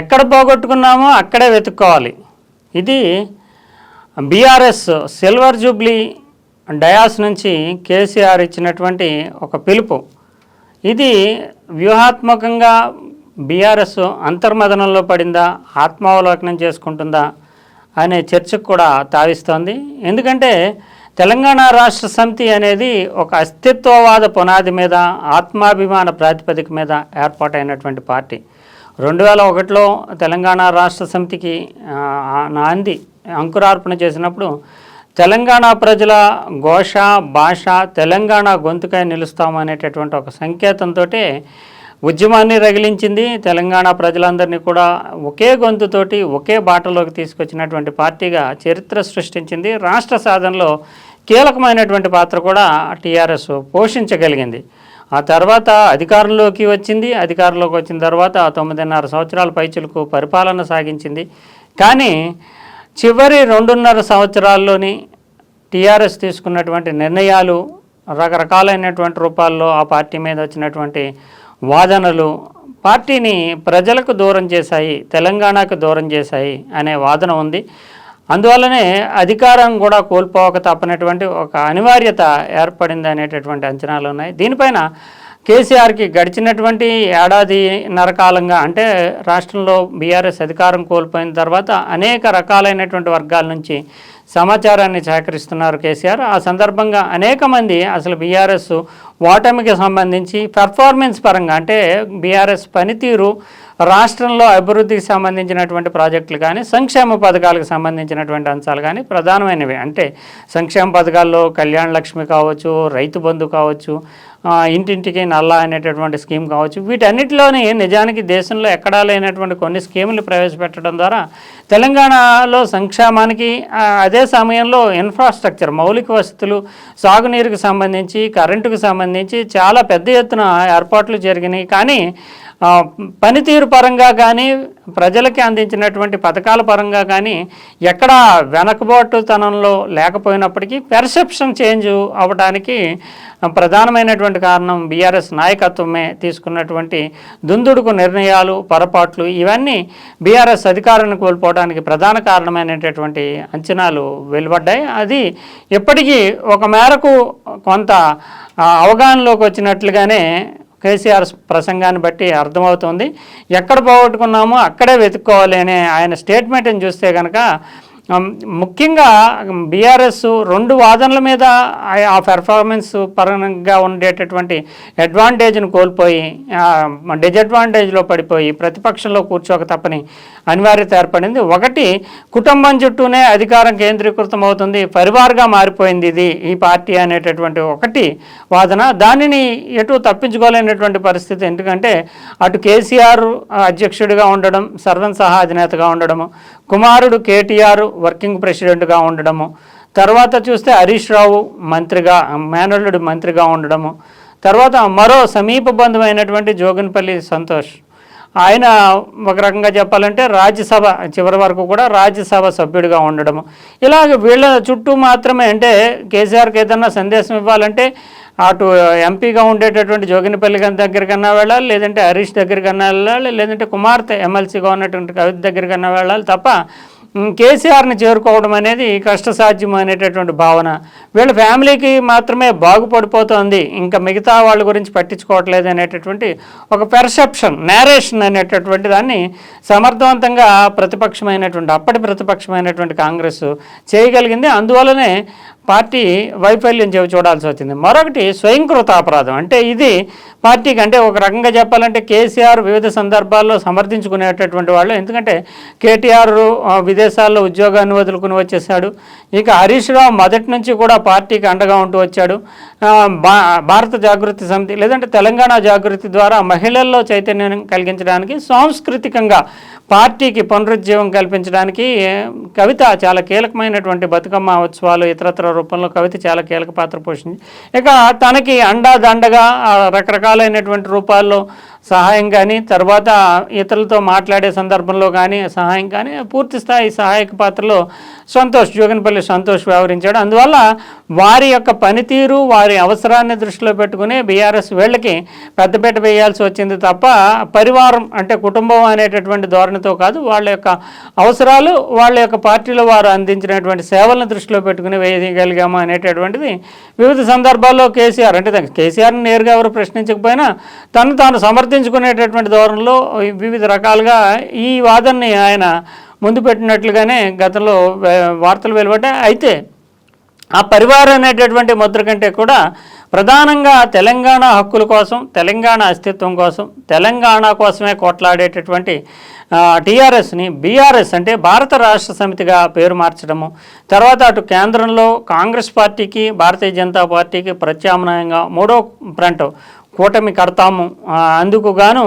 ఎక్కడ పోగొట్టుకున్నామో అక్కడే వెతుక్కోవాలి. ఇది బీఆర్ఎస్ సిల్వర్ జూబ్లీ డయాస్ నుంచి కేసీఆర్ ఇచ్చినటువంటి ఒక పిలుపు. ఇది వ్యూహాత్మకంగా బీఆర్ఎస్ అంతర్మదనంలో పడిందా ఆత్మావలోకనం చేసుకుంటుందా అనే చర్చకు కూడా తావిస్తోంది. ఎందుకంటే తెలంగాణ రాష్ట్ర సమితి అనేది ఒక అస్తిత్వవాద పునాది మీద ఆత్మాభిమాన ప్రాతిపదిక మీద ఏర్పాటైనటువంటి పార్టీ. రెండు వేల ఒకటిలో తెలంగాణ రాష్ట్ర సమితికి నాంది అంకురార్పణ చేసినప్పుడు తెలంగాణ ప్రజల ఘోష భాష తెలంగాణ గొంతుకై నిలుస్తామనేటటువంటి ఒక సంకేతంతో ఉద్యమాన్ని రగిలించింది. తెలంగాణ ప్రజలందరినీ కూడా ఒకే గొంతుతోటి ఒకే బాటలోకి తీసుకొచ్చినటువంటి పార్టీగా చరిత్ర సృష్టించింది. రాష్ట్ర సాధనలో కీలకమైనటువంటి పాత్ర కూడా టీఆర్ఎస్ పోషించగలిగింది. ఆ తర్వాత అధికారంలోకి వచ్చింది. అధికారంలోకి వచ్చిన తర్వాత తొమ్మిదిన్నర సంవత్సరాల పైచులకు పరిపాలన సాగించింది. కానీ చివరి రెండున్నర సంవత్సరాల్లోని టీఆర్ఎస్ తీసుకున్నటువంటి నిర్ణయాలు రకరకాలైనటువంటి రూపాల్లో ఆ పార్టీ మీద వచ్చినటువంటి వాదనలు పార్టీని ప్రజలకు దూరం చేశాయి తెలంగాణకు దూరం చేశాయి అనే వాదన ఉంది. అందువల్లనే అధికారం కూడా కోల్పోక తప్పనటువంటి ఒక అనివార్యత ఏర్పడింది అనేటటువంటి అంచనాలు ఉన్నాయి. దీనిపైన కేసీఆర్కి గడిచినటువంటి ఏడాది నరకాలంగా అంటే రాష్ట్రంలో బీఆర్ఎస్ అధికారం కోల్పోయిన తర్వాత అనేక రకాలైనటువంటి వర్గాల నుంచి సమాచారాన్ని సేకరిస్తున్నారు కేసీఆర్. ఆ సందర్భంగా అనేక మంది అసలు బీఆర్ఎస్ ఓటమికి సంబంధించి పెర్ఫార్మెన్స్ పరంగా అంటే బీఆర్ఎస్ పనితీరు రాష్ట్రంలో అభివృద్ధికి సంబంధించినటువంటి ప్రాజెక్టులు కానీ సంక్షేమ పథకాలకు సంబంధించినటువంటి అంశాలు కానీ ప్రధానమైనవి. అంటే సంక్షేమ పథకాల్లో కళ్యాణ లక్ష్మి కావచ్చు రైతు బంధు కావచ్చు ఇంటింటికి నల్లా అనేటటువంటి స్కీమ్ కావచ్చు. వీటన్నిటిలోని నిజానికి దేశంలో ఎక్కడా లేనటువంటి కొన్ని స్కీములు ప్రవేశపెట్టడం ద్వారా తెలంగాణలో సంక్షేమానికి అదే సమయంలో ఇన్ఫ్రాస్ట్రక్చర్ మౌలిక వసతులు సాగునీరుకు సంబంధించి కరెంటుకు సంబంధించి చాలా పెద్ద ఎత్తున ఏర్పాట్లు జరిగినాయి. కానీ పనితీరు పరంగా కానీ ప్రజలకి అందించినటువంటి పథకాల పరంగా కానీ ఎక్కడ వెనకబాటుతనంలో లేకపోయినప్పటికీ పెర్సెప్షన్ చేంజ్ అవ్వడానికి ప్రధానమైనటువంటి కారణం బీఆర్ఎస్ నాయకత్వమే తీసుకున్నటువంటి దుందుడుకు నిర్ణయాలు పొరపాట్లు ఇవన్నీ బీఆర్ఎస్ అధికారాన్ని కోల్పోవడానికి ప్రధాన కారణమైనటువంటి అంచనాలు వెలువడ్డాయి. అది ఇప్పటికీ ఒక మేరకు కొంత అవగాహనలోకి వచ్చినట్లుగానే కేసీఆర్ ప్రసంగాన్ని బట్టి అర్థమవుతుంది. ఎక్కడ పోగొట్టుకున్నామో అక్కడే వెతుక్కోవాలి అనే ఆయన స్టేట్మెంట్ని చూస్తే కనుక ముఖ్యంగా బీఆర్ఎస్ రెండు వాదనల మీద ఆ- పెర్ఫార్మెన్స్ పరంగా ఉండేటటువంటి అడ్వాంటేజ్ను కోల్పోయి డిజడ్వాంటేజ్లో పడిపోయి ప్రతిపక్షంలో కూర్చోక తప్పని అనివార్యత ఏర్పడింది. ఒకటి కుటుంబం చుట్టూనే అధికారం కేంద్రీకృతం అవుతుంది పరివార్గా మారిపోయింది ఇది ఈ పార్టీ అనేటటువంటి ఒకటి వాదన. దానిని ఎటు తప్పించుకోలేనటువంటి పరిస్థితి ఎందుకంటే అటు కేసీఆర్ అధ్యక్షుడిగా ఉండడం సర్వం సహా అధినేతగా ఉండడము కుమారుడు కేటీఆర్ వర్కింగ్ ప్రెసిడెంట్గా ఉండడము. తర్వాత చూస్తే హరీష్ రావు మంత్రిగా మేనల్లుడు మంత్రిగా ఉండడము. తర్వాత మరో సమీప బంధువైనటువంటి జోగినపల్లి సంతోష్. ఆయన ఒక రకంగా చెప్పాలంటే రాజ్యసభ చివరి వరకు కూడా రాజ్యసభ సభ్యుడిగా ఉండడము. ఇలాగ వీళ్ళ చుట్టూ మాత్రమే అంటే కేసీఆర్కి ఏదన్నా సందేశం ఇవ్వాలంటే అటు ఎంపీగా ఉండేటటువంటి జోగినపల్లి దగ్గరికన్నా వెళ్ళాలి లేదంటే హరీష్ దగ్గరికన్నా వెళ్ళాలి లేదంటే కుమార్తె ఎమ్మెల్సీగా ఉన్నటువంటి కవిత దగ్గరికన్నా వెళ్ళాలి తప్ప కేసీఆర్ని చేరుకోవడం అనేది కష్టసాధ్యం అనేటటువంటి భావన. వీళ్ళ ఫ్యామిలీకి మాత్రమే బాగుపడిపోతుంది. ఇంకా మిగతా వాళ్ళ గురించి పట్టించుకోవట్లేదు అనేటటువంటి ఒక పెర్సెప్షన్ నేరేషన్ అనేటటువంటి దాన్ని సమర్థవంతంగా ప్రతిపక్షమైనటువంటి అప్పటి ప్రతిపక్షమైనటువంటి కాంగ్రెస్ చేయగలిగింది. అందువలనే పార్టీ వైఫల్యం చూడాల్సి వచ్చింది. మరొకటి స్వయంకృత అపరాధం. అంటే ఇది పార్టీకి అంటే ఒక రకంగా చెప్పాలంటే కేసీఆర్ వివిధ సందర్భాల్లో సమర్థించుకునేటటువంటి వాళ్ళు. ఎందుకంటే కేటీఆర్ విదేశాల్లో ఉద్యోగాన్ని వదులుకుని వచ్చేసాడు ఇక హరీష్ రావు మొదటి నుంచి కూడా పార్టీకి అండగా ఉంటూ వచ్చాడు. భా భారత జాగృతి సమితి లేదంటే తెలంగాణ జాగృతి ద్వారా మహిళల్లో చైతన్యం కలిగించడానికి సాంస్కృతికంగా పార్టీకి పునరుజ్జీవం కల్పించడానికి కవిత చాలా కీలకమైనటువంటి బతుకమ్మ ఉత్సవాలు ఇతరత్ర రూపంలో కవిత చాలా కీలక పాత్ర పోషించి ఇక తనకి అండా దండగా రకరకాలైనటువంటి రూపాల్లో సహాయం కానీ తర్వాత ఇతరులతో మాట్లాడే సందర్భంలో కానీ సహాయం కానీ పూర్తి స్థాయి సహాయక పాత్రలో సంతోష్ జోగన్పల్లి సంతోష్ వ్యవహరించాడు. అందువల్ల వారి యొక్క పనితీరు వారి అవసరాన్ని దృష్టిలో పెట్టుకుని బీఆర్ఎస్ వీళ్ళకి పెద్దపేట వేయాల్సి వచ్చింది తప్ప పరివారం అంటే కుటుంబం అనేటటువంటి ధోరణితో కాదు వాళ్ళ యొక్క అవసరాలు వాళ్ళ యొక్క పార్టీలో వారు అందించినటువంటి సేవలను దృష్టిలో పెట్టుకుని వేయగలిగాము అనేటటువంటిది వివిధ సందర్భాల్లో కేసీఆర్ అంటే కేసీఆర్ని నేరుగా ఎవరు ప్రశ్నించకపోయినా తను తాను సమర్థించుకునేటటువంటి ధోరణిలో వివిధ రకాలుగా ఈ వాదనని ఆయన ముందు పెట్టినట్లుగానే గతంలో వార్తలు వెలువడ్డాయి అయితే ఆ పరివారం అనేటటువంటి ముద్ర కంటే కూడా ప్రధానంగా తెలంగాణ హక్కుల కోసం తెలంగాణ అస్తిత్వం కోసం తెలంగాణ కోసమే కొట్లాడేటటువంటి టీఆర్ఎస్ని బీఆర్ఎస్ అంటే భారత రాష్ట్ర సమితిగా పేరు మార్చడము తర్వాత అటు కేంద్రంలో కాంగ్రెస్ పార్టీకి భారతీయ జనతా పార్టీకి ప్రత్యామ్నాయంగా మూడో ఫ్రంట్ కూటమి కడతాము అందుకు గాను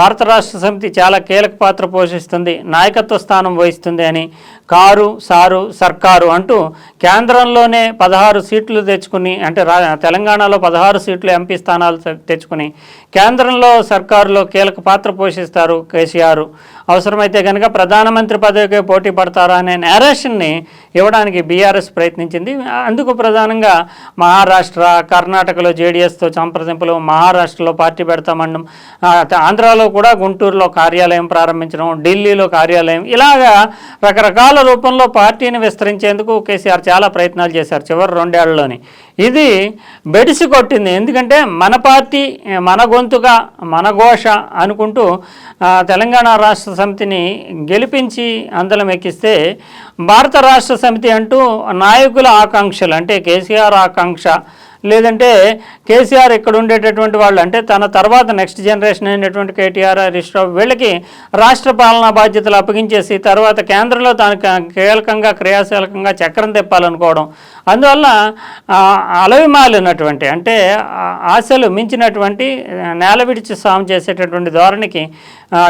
భారత రాష్ట్ర సమితి చాలా కీలక పాత్ర పోషిస్తుంది నాయకత్వ స్థానం వహిస్తుంది అని కారు సారు సర్కారు అంటూ కేంద్రంలోనే పదహారు సీట్లు తెచ్చుకుని అంటే రా తెలంగాణలో పదహారు సీట్లు ఎంపీ స్థానాలు తెచ్చుకుని కేంద్రంలో సర్కారులో కీలక పాత్ర పోషిస్తారు కేసీఆర్. అవసరమైతే కనుక ప్రధానమంత్రి పదవికి పోటీ పడతారా అనే నేరేషన్ని ఇవ్వడానికి బీఆర్ఎస్ ప్రయత్నించింది. అందుకు ప్రధానంగా మహారాష్ట్ర కర్ణాటకలో జేడీఎస్తో సంప్రదింపులు మహా మహారాష్ట్రలో పార్టీ పెడతామనడం ఆంధ్రాలో కూడా గుంటూరులో కార్యాలయం ప్రారంభించడం ఢిల్లీలో కార్యాలయం ఇలాగా రకరకాల రూపంలో పార్టీని విస్తరించేందుకు కేసీఆర్ చాలా ప్రయత్నాలు చేశారు చివరి రెండేళ్ళలోని. ఇది బెడిసి కొట్టింది. ఎందుకంటే మన పార్టీ మన గొంతుగా మన ఘోష అనుకుంటూ తెలంగాణ రాష్ట్ర సమితిని గెలిపించి అందలం ఎక్కిస్తే భారత రాష్ట్ర సమితి అంటూ నాయకుల ఆకాంక్షలు అంటే కేసీఆర్ ఆకాంక్ష లేదంటే కేసీఆర్ ఇక్కడ ఉండేటటువంటి వాళ్ళు అంటే తన తర్వాత నెక్స్ట్ జనరేషన్ అయినటువంటి కేటీఆర్ హరీష్ రావు వీళ్ళకి రాష్ట్ర పాలనా బాధ్యతలు అప్పగించేసి తర్వాత కేంద్రంలో తాను కీలకంగా క్రియాశీలకంగా చక్రం తిప్పాలనుకోవడం. అందువల్ల ఆ, అలవిమాలినటువంటి అంటే ఆశలు మించినటువంటి నేల విడిచి సాము చేసేటటువంటి ధోరణికి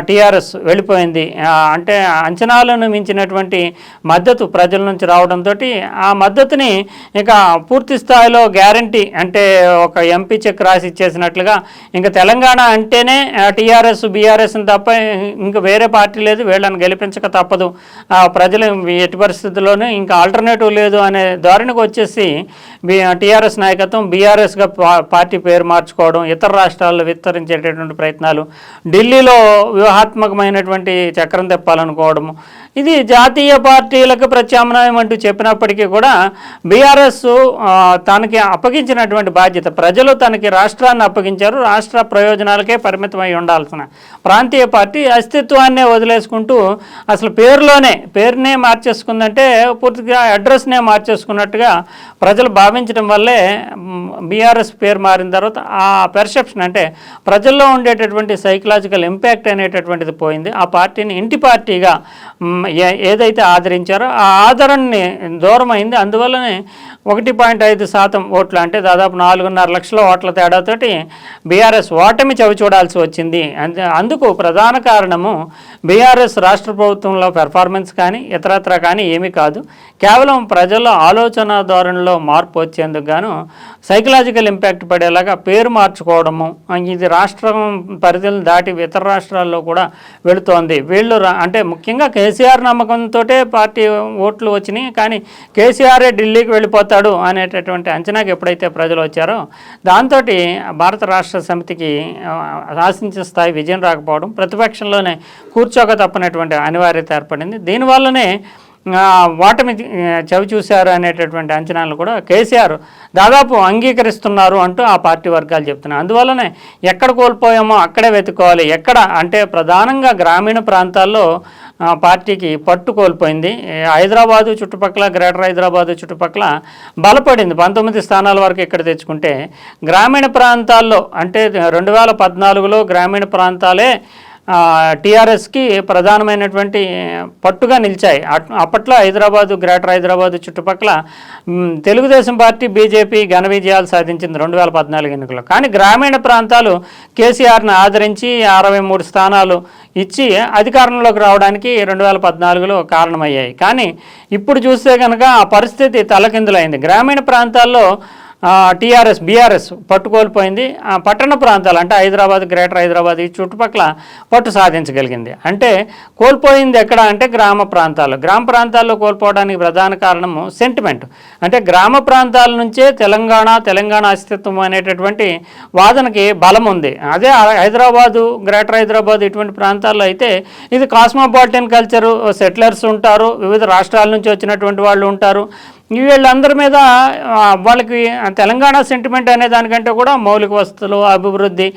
టీఆర్ఎస్ వెళ్ళిపోయింది. అంటే అంచనాలను మించినటువంటి మద్దతు ప్రజల నుంచి రావడంతో ఆ మద్దతుని ఇక పూర్తి స్థాయిలో గ్యారంటీ అంటే ఒక ఎంపీ చెక్ రాసి ఇచ్చేసినట్లుగా ఇంకా తెలంగాణ అంటేనే టీఆర్ఎస్ బీఆర్ఎస్ని తప్ప ఇంకా వేరే పార్టీ లేదు. వీళ్ళని గెలిపించక తప్పదు. ఆ, ప్రజలు ఎట్టి పరిస్థితుల్లోనూ ఇంకా ఆల్టర్నేటివ్ లేదు అనే ధోరణికి వచ్చేసి టీఆర్ఎస్ నాయకత్వం బీఆర్ఎస్గా పార్టీ పేరు మార్చుకోవడం ఇతర రాష్ట్రాల్లో విస్తరించేటటువంటి ప్రయత్నాలు ఢిల్లీలో వ్యూహాత్మకమైనటువంటి చక్రం తెప్పాలనుకోవడము. ఇది జాతీయ పార్టీలకు ప్రత్యామ్నాయం అంటూ చెప్పినప్పటికీ కూడా బీఆర్ఎస్ తనకి అప్పగించినటువంటి బాధ్యత. ప్రజలు తనకి రాష్ట్రాన్ని అప్పగించారు. రాష్ట్ర ప్రయోజనాలకే పరిమితమై ఉండాల్సిన ప్రాంతీయ పార్టీ అస్తిత్వాన్నే వదిలేసుకుంటూ అసలు పేరులోనే పేరునే మార్చేసుకుందంటే పూర్తిగా అడ్రస్నే మార్చేసుకున్నట్టుగా ప్రజలు భావించడం వల్లే బీఆర్ఎస్ పేరు మారిన తర్వాత ఆ పెర్సెప్షన్ అంటే ప్రజల్లో ఉండేటటువంటి సైకలాజికల్ ఇంపాక్ట్ అనేటటువంటిది పోయింది. ఆ పార్టీని ఇంటి పార్టీగా ఏదైతే ఆదరించారో ఆ ఆదరణని దూరమైంది. అందువల్లనే ఒకటి పాయింట్ ఐదు శాతం ఓట్లు అంటే దాదాపు నాలుగున్నర లక్షల ఓట్ల తేడాతోటి బీఆర్ఎస్ ఓటమి చవి చూడాల్సి వచ్చింది. అందుకు ప్రధాన కారణము బీఆర్ఎస్ రాష్ట్ర ప్రభుత్వంలో పెర్ఫార్మెన్స్ కానీ ఇతరత్ర కానీ ఏమీ కాదు. కేవలం ప్రజల ఆలోచన ధోరణిలో మార్పు వచ్చేందుకు గాను సైకలాజికల్ ఇంపాక్ట్ పడేలాగా పేరు మార్చుకోవడము ఇది రాష్ట్రం పరిధులను దాటి ఇతర రాష్ట్రాలు రాష్ట్రాల్లో కూడా వెళుతోంది. వీళ్ళు రా- అంటే ముఖ్యంగా కేసీఆర్ నమ్మకంతో పార్టీ ఓట్లు వచ్చినాయి కానీ కేసీఆరే ఢిల్లీకి వెళ్ళిపోతాడు అనేటటువంటి అంచనాకి ఎప్పుడైతే ప్రజలు వచ్చారో దాంతో భారత రాష్ట్ర సమితికి ఆశించిన స్థాయి విజయం రాకపోవడం ప్రతిపక్షంలోనే కూర్చోక తప్పనటువంటి అనివార్యత ఏర్పడింది. దీనివల్లనే ఓటమి చవి చూశారు అనేటటువంటి అంచనాలు కూడా కేసీఆర్ దాదాపు అంగీకరిస్తున్నారు అంటూ ఆ పార్టీ వర్గాలు చెప్తున్నాయి అందువల్లనే ఎక్కడ కోల్పోయామో అక్కడే వెతుక్కోవాలి. ఎక్కడ? అంటే ప్రధానంగా గ్రామీణ ప్రాంతాల్లో ఆ, పార్టీకి పట్టు కోల్పోయింది. హైదరాబాదు చుట్టుపక్కల గ్రేటర్ హైదరాబాదు చుట్టుపక్కల బలపడింది. పంతొమ్మిది స్థానాల వరకు ఇక్కడ తెచ్చుకుంటే గ్రామీణ ప్రాంతాల్లో అంటే రెండు వేల పద్నాలుగులో గ్రామీణ ప్రాంతాలే టీఆర్ఎస్కి ప్రధానమైనటువంటి పట్టుగా నిలిచాయి. అట్- అప్పట్లో హైదరాబాదు గ్రేటర్ హైదరాబాదు చుట్టుపక్కల తెలుగుదేశం పార్టీ బీజేపీ ఘన విజయాలు సాధించింది రెండు వేల పద్నాలుగు ఎన్నికల్లో. కానీ గ్రామీణ ప్రాంతాలు కేసీఆర్ని ఆదరించి అరవై మూడు స్థానాలు ఇచ్చి అధికారంలోకి రావడానికి రెండు వేల పద్నాలుగులో కారణమయ్యాయి. కానీ ఇప్పుడు చూస్తే కనుక ఆ పరిస్థితి తలకిందులైంది. గ్రామీణ ప్రాంతాల్లో టీఆర్ఎస్ బీఆర్ఎస్ పట్టు కోల్పోయింది. పట్టణ ప్రాంతాలు అంటే హైదరాబాద్ గ్రేటర్ హైదరాబాద్ ఈ చుట్టుపక్కల పట్టు సాధించగలిగింది. అంటే కోల్పోయింది ఎక్కడ అంటే గ్రామ ప్రాంతాలు. గ్రామ ప్రాంతాల్లో కోల్పోవడానికి ప్రధాన కారణము సెంటిమెంట్ అంటే గ్రామ ప్రాంతాల నుంచే తెలంగాణ తెలంగాణ అస్తిత్వం అనేటటువంటి వాదనకి బలం ఉంది. అదే హైదరాబాదు గ్రేటర్ హైదరాబాద్ ఇటువంటి ప్రాంతాల్లో అయితే ఇది కాస్మోపాలిటన్ కల్చరు సెటిలర్స్ ఉంటారు. వివిధ రాష్ట్రాల నుంచి వచ్చినటువంటి వాళ్ళు ఉంటారు. వీళ్ళందరి మీద వాళ్ళకి తెలంగాణ సెంటిమెంట్ అనే దానికంటే కూడా మౌలిక వసతులు అభివృద్ధి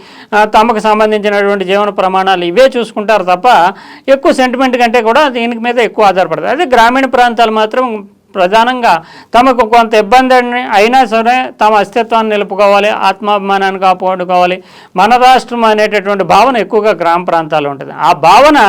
తమకు సంబంధించినటువంటి జీవన ప్రమాణాలు ఇవే చూసుకుంటారు తప్ప ఎక్కువ సెంటిమెంట్ కంటే కూడా దీనికి మీద ఎక్కువ ఆధారపడతారు అదే గ్రామీణ ప్రాంతాలు మాత్రం ప్రధానంగా తమకు కొంత ఇబ్బంది అయినా సరే తమ అస్తిత్వాన్ని నిలుపుకోవాలి ఆత్మాభిమానాన్ని కాపాడుకోవాలి. మన రాష్ట్రం అనేటటువంటి భావన ఎక్కువగా గ్రామ ప్రాంతాల్లో ఉంటుంది. ఆ భావన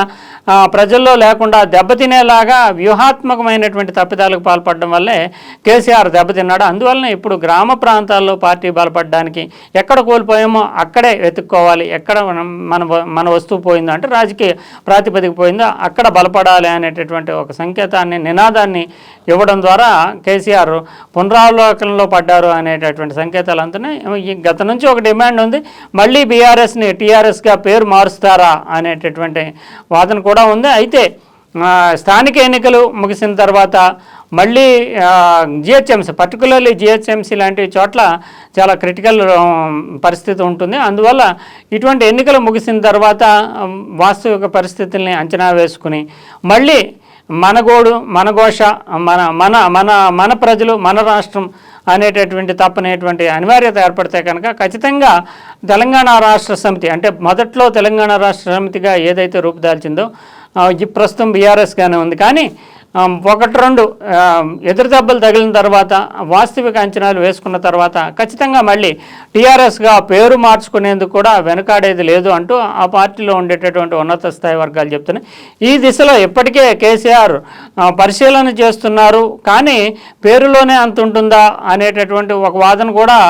ప్రజల్లో లేకుండా దెబ్బతినేలాగా వ్యూహాత్మకమైనటువంటి తప్పిదాలకు పాల్పడడం వల్లే కేసీఆర్ దెబ్బతిన్నాడు. అందువలన ఇప్పుడు గ్రామ ప్రాంతాల్లో పార్టీ బలపడడానికి ఎక్కడ కోల్పోయామో అక్కడే వెతుక్కోవాలి. ఎక్కడ మనం మన మన వస్తువు పోయిందో అంటే రాజకీయ ప్రాతిపదిక పోయిందో అక్కడ బలపడాలి అనేటటువంటి ఒక సంకేతాన్ని నినాదాన్ని ఇవ్వడం ద్వారా కేసీఆర్ పునరావలోకనంలో పడ్డారు అనేటటువంటి సంకేతాలు అందునే ఈ గత నుంచి ఒక డిమాండ్ ఉంది. మళ్ళీ బీఆర్ఎస్ని టీఆర్ఎస్గా పేరు మారుస్తారా అనేటటువంటి వాదన కూడా ఉంది. అయితే స్థానిక ఎన్నికలు ముగిసిన తర్వాత మళ్ళీ జిహెచ్ఎంసీ పర్టికులర్లీ జిహెచ్ఎంసీ లాంటి చోట్ల చాలా క్రిటికల్ పరిస్థితి ఉంటుంది. అందువల్ల ఇటువంటి ఎన్నికలు ముగిసిన తర్వాత వాస్తవిక పరిస్థితుల్ని అంచనా వేసుకుని మళ్ళీ మనగోడు మనఘోష మన మన మన మన ప్రజలు మన రాష్ట్రం అనేటటువంటి తప్పనేటువంటి అనివార్యత ఏర్పడితే కనుక ఖచ్చితంగా తెలంగాణ రాష్ట్ర సమితి అంటే మొదట్లో తెలంగాణ రాష్ట్ర సమితిగా ఏదైతే రూపుదాల్చిందో ఈ ప్రస్తుతం బీఆర్ఎస్గానే ఉంది. కానీ ఒకటి రెండు ఎదురు దెబ్బలు తగిలిన తర్వాత వాస్తవిక అంచనాలు వేసుకున్న తర్వాత ఖచ్చితంగా మళ్ళీ టీఆర్ఎస్గా పేరు మార్చుకునేందుకు కూడా వెనుకాడేది లేదు అంటూ ఆ పార్టీలో ఉండేటటువంటి ఉన్నత స్థాయి వర్గాలు చెప్తున్నాయి. ఈ దిశలో ఇప్పటికే కేసీఆర్ పరిశీలన చేస్తున్నారు. కానీ పేరులోనే అంత ఉంటుందా అనేటటువంటి ఒక వాదన కూడా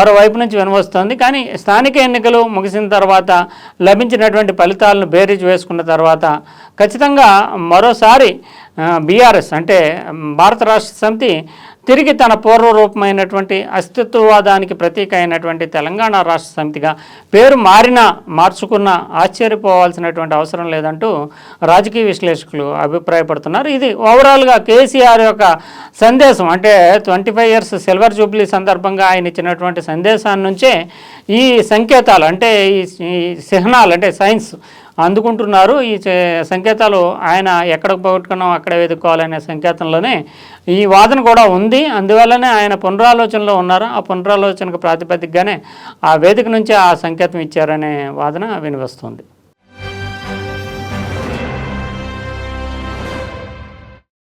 మరోవైపు నుంచి వినవస్తుంది కానీ స్థానిక ఎన్నికలు ముగిసిన తర్వాత లభించినటువంటి ఫలితాలను బేరీజ్ వేసుకున్న తర్వాత ఖచ్చితంగా మరోసారి బీఆర్ఎస్ అంటే భారత రాష్ట్ర సమితి తిరిగి తన పూర్వరూపమైనటువంటి అస్తిత్వవాదానికి ప్రతీక అయినటువంటి తెలంగాణ రాష్ట్ర సమితిగా పేరు మారినా మార్చుకున్నా ఆశ్చర్యపోవాల్సినటువంటి అవసరం లేదంటూ రాజకీయ విశ్లేషకులు అభిప్రాయపడుతున్నారు. ఇది ఓవరాల్గా కేసీఆర్ యొక్క సందేశం. అంటే twenty five years silver jubilee సందర్భంగా ఆయన ఇచ్చినటువంటి సందేశాన్ని నుంచే ఈ సంకేతాలు అంటే ఈ ఈ చిహ్నాలు అంటే సైన్స్ అందుకుంటున్నారు. ఈ సంకేతాలు ఆయన ఎక్కడ పోగొట్టుకున్నాం అక్కడే వెతుక్కోవాలనే సంకేతంలోనే ఈ వాదన కూడా ఉంది. అందువల్లనే ఆయన పునరాలోచనలో ఉన్నారు. ఆ పునరాలోచనకు ప్రాతిపదికగానే ఆ వేదిక నుంచి ఆ సంకేతం ఇచ్చారనే వాదన వినిపిస్తుంది.